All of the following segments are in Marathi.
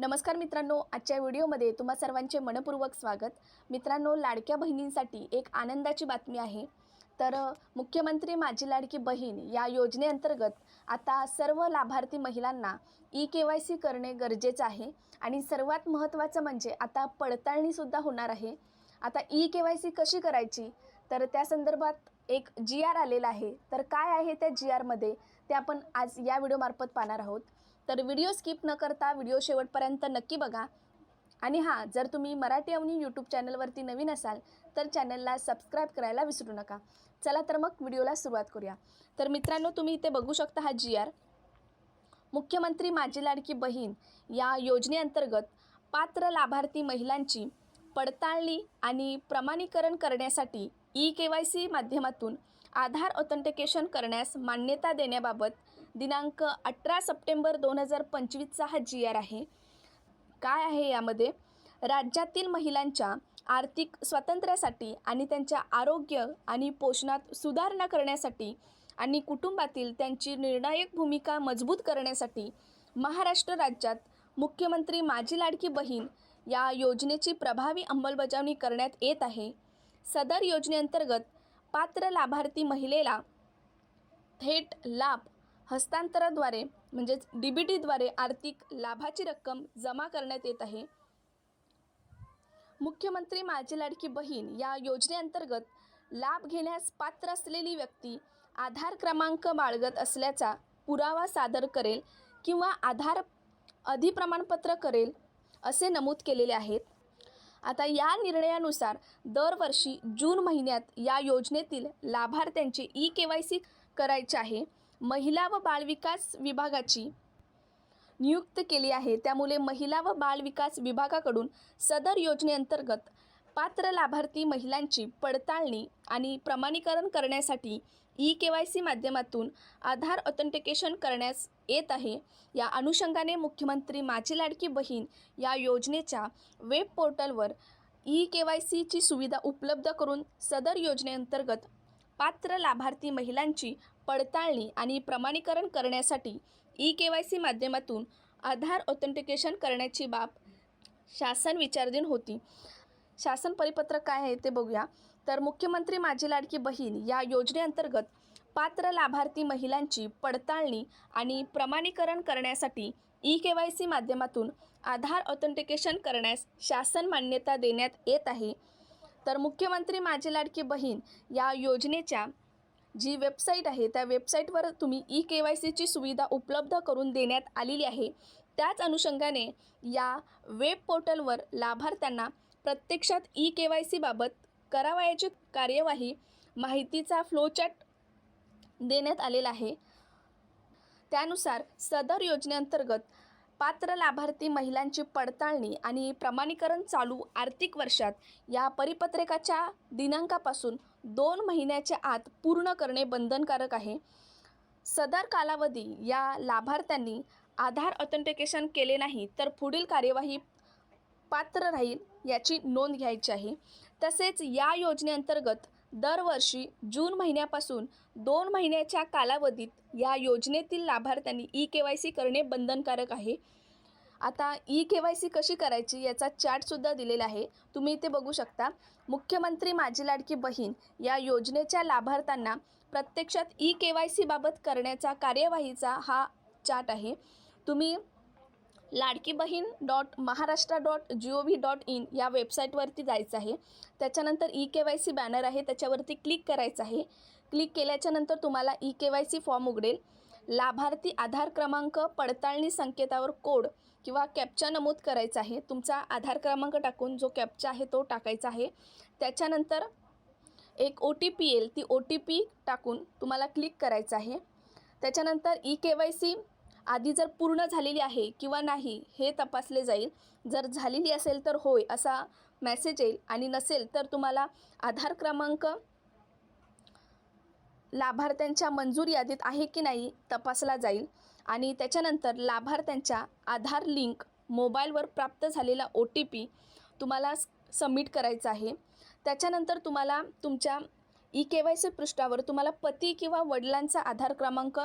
नमस्कार मित्रांनो आजच्या व्हिडिओमध्ये तुम्हा सर्वांचे मनपूर्वक स्वागत. मित्रांनो लाडक्या बहिणींसाठी एक आनंदाची बातमी आहे. तर मुख्यमंत्री माझी लाडकी बहीण या योजनेअंतर्गत आता सर्व लाभार्थी महिलांना ई के वाय सी करणे गरजेचं आहे. आणि सर्वात महत्त्वाचं म्हणजे आता पडताळणीसुद्धा होणार आहे. आता ई के वाय सी कशी करायची? तर त्या संदर्भात एक जी आर आलेला आहे. तर काय आहे त्या जी आरमध्ये ते आपण आज या व्हिडिओमार्फत पाहणार आहोत. तर व्हिडिओ स्किप न करता व्हिडिओ शेवटपर्यंत नक्की बघा. आणि हां जर तुम्ही मराठी अवनी यूट्यूब चॅनलवरती नवीन असाल तर चॅनलला सबस्क्राईब करायला विसरू नका. चला तर मग व्हिडिओला सुरुवात करूया. तर मित्रांनो तुम्ही इथे बघू शकता हा जी आर मुख्यमंत्री माझी लाडकी बहीण या योजनेअंतर्गत पात्र लाभार्थी महिलांची पडताळणी आणि प्रमाणीकरण करण्यासाठी ई के वाय सी माध्यमातून आधार ऑथेंटिकेशन करण्यास मान्यता देण्याबाबत दिनांक अठरा सप्टेंबर दोन हजार पंचवीसचा हा जी आर आहे. काय आहे यामध्ये? राज्यातील महिलांच्या आर्थिक स्वातंत्र्यासाठी आणि त्यांच्या आरोग्य आणि पोषणात सुधारणा करण्यासाठी आणि कुटुंबातील त्यांची निर्णायक भूमिका मजबूत करण्यासाठी महाराष्ट्र राज्यात मुख्यमंत्री माझी लाडकी बहीण या योजनेची प्रभावी अंमलबजावणी करण्यात येत आहे. सदर योजनेअंतर्गत पात्र लाभार्थी महिलेला थेट लाभ हस्तांतराद्वारे म्हणजेच डी बी टीद्वारे आर्थिक लाभाची रक्कम जमा करण्यात येत आहे. मुख्यमंत्री माझी लाडकी बहीण या योजनेअंतर्गत लाभ घेण्यास पात्र असलेली व्यक्ती आधार क्रमांक बाळगत असल्याचा पुरावा सादर करेल किंवा आधार अधिप्रमाणपत्र करेल असे नमूद केलेले आहेत. आता या निर्णयानुसार दरवर्षी जून महिन्यात या योजनेतील लाभार्थ्यांचे ई के वाय सी करायचे आहे. महिला व बालविकास विभागाची नियुक्त केली आहे. त्यामुळे महिला व बालविकास विभागाकडून सदर योजनेअंतर्गत पात्र लाभार्थी महिलांची पडताळणी आणि प्रमाणीकरण करण्यासाठी ई के वाय सी माध्यमातून आधार ऑथेंटिकेशन करण्यास येत आहे. या अनुषंगाने मुख्यमंत्री माझी लाडकी बहीण या योजनेच्या वेब पोर्टलवर ई के वाय सीची सुविधा उपलब्ध करून सदर योजनेअंतर्गत पात्र लाभार्थी महिलांची पडताळणी आणि प्रमाणीकरण करण्यासाठी ई के वाय सी माध्यमातून आधार ऑथेंटिकेशन करण्याची बाब शासन विचारधीन होती. शासन परिपत्रक काय आहे ते बघूया. तर मुख्यमंत्री माझी लाडकी बहीण या योजनेअंतर्गत पात्र लाभार्थी महिलांची पडताळणी आणि प्रमाणीकरण करण्यासाठी ई के वाय सी माध्यमातून आधार ऑथेंटिकेशन करण्यास शासन मान्यता देण्यात येत आहे. तर मुख्यमंत्री माझी लाडकी बहीण या योजनेच्या जी वेबसाईट आहे त्या वेबसाईटवर तुम्ही ई के वाय सीची सुविधा उपलब्ध करून देण्यात आलेली आहे. त्याच अनुषंगाने या वेब पोर्टलवर लाभार्थ्यांना प्रत्यक्षात ई के वाय सीबाबत करावयाची कार्यवाही माहितीचा फ्लोचॅट देण्यात आलेला आहे. त्यानुसार सदर योजनेअंतर्गत पात्र लाभार्थी महिलांची पडताळणी आणि प्रमाणीकरण चालू आर्थिक वर्षात या परिपत्रकाच्या दिनांकापासून दोन महिन्याच्या आत पूर्ण करणे बंधनकारक आहे. सदर कालावधी या लाभार्थ्यांनी आधार ऑथेंटिकेशन केले नाही तर पुढील कार्यवाही पात्र राहील याची नोंद घ्यायची आहे. तसेच या योजनेअंतर्गत दरवर्षी जून महिन्यापासून दोन महिन्याच्या कालावधीत या योजनेतील लाभार्थ्यांनी ई के वाय सी करणे बंधनकारक आहे. आता ई के वाय सी कशी करायची याचा चार्टसुद्धा दिलेला आहे. तुम्ही इथे बघू शकता. मुख्यमंत्री माझी लाडकी बहीण या योजनेच्या लाभार्थ्यांना प्रत्यक्षात ई के वाय सीबाबत करण्याचा कार्यवाहीचा हा चार्ट आहे. तुम्ही Ladki Bahin dot Maharashtra dot G O V dot in या वेबसाईटवरती जायचं आहे. त्याच्यानंतर E K Y C banner आहे त्याच्यावरती क्लिक करायचं आहे. क्लिक केल्याच्यानंतर तुम्हाला E K Y C form उघडेल. लाभार्थी आधार क्रमांक पडताळणी संकेतावर कोड किंवा कॅप्चा नमूद करायचा आहे. तुमचा आधार क्रमांक टाकून जो कॅप्चा आहे तो टाकायचा आहे. त्याच्यानंतर एक ओ टी पी येईल. ती ओ टी पी टाकून तुम्हाला क्लिक करायचं आहे. त्याच्यानंतर ई के वाय सी आधी जर पूर्ण झालेली आहे किंवा नाही हे तपासले जाईल. जर झालेली असेल तर होय असा मेसेज येईल आणि नसेल तर तुम्हाला आधार क्रमांक लाभार्थ्यांच्या मंजूर यादीत आहे की नाही तपासला जाईल. आणि त्याच्यानंतर लाभार्थ्यांच्या आधार लिंक मोबाईलवर प्राप्त झालेला ओ टी पी तुम्हाला सबमिट करायचा आहे. त्याच्यानंतर तुम्हाला तुमच्या ई के वाय सी पृष्ठावर तुम्हाला पती किंवा वडिलांचा आधार क्रमांक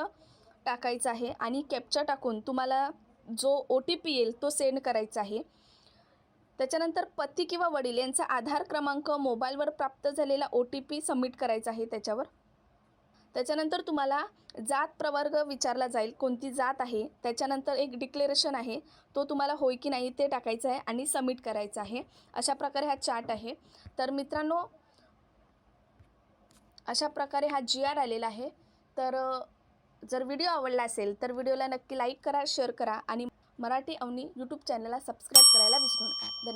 टाकायचा आहे आणि कॅप्चा टाकून तुम्हाला जो ओ टी पी येईल तो सेंड करायचा आहे. त्याच्यानंतर पती किंवा वडील यांचा आधार क्रमांक मोबाईलवर प्राप्त झालेला ओ टी पी सबमिट करायचा आहे त्याच्यावर. त्याच्यानंतर तुम्हाला जात प्रवर्ग विचारला जाईल. कोणती जात आहे? त्याच्यानंतर एक डिक्लेरेशन आहे. तो तुम्हाला होय की नाही ते टाकायचं आहे आणि सबमिट करायचं आहे. अशा प्रकारे हा चार्ट आहे. तर मित्रांनो अशा प्रकारे हा जी आर आलेला आहे. तर जर व्हिडिओ आवडला असेल तर व्हिडिओला नक्की लाईक करा शेअर करा आणि मराठी अवनी यूट्यूब चॅनलला सबस्क्राईब करायला विसरू नका. धन्यवाद.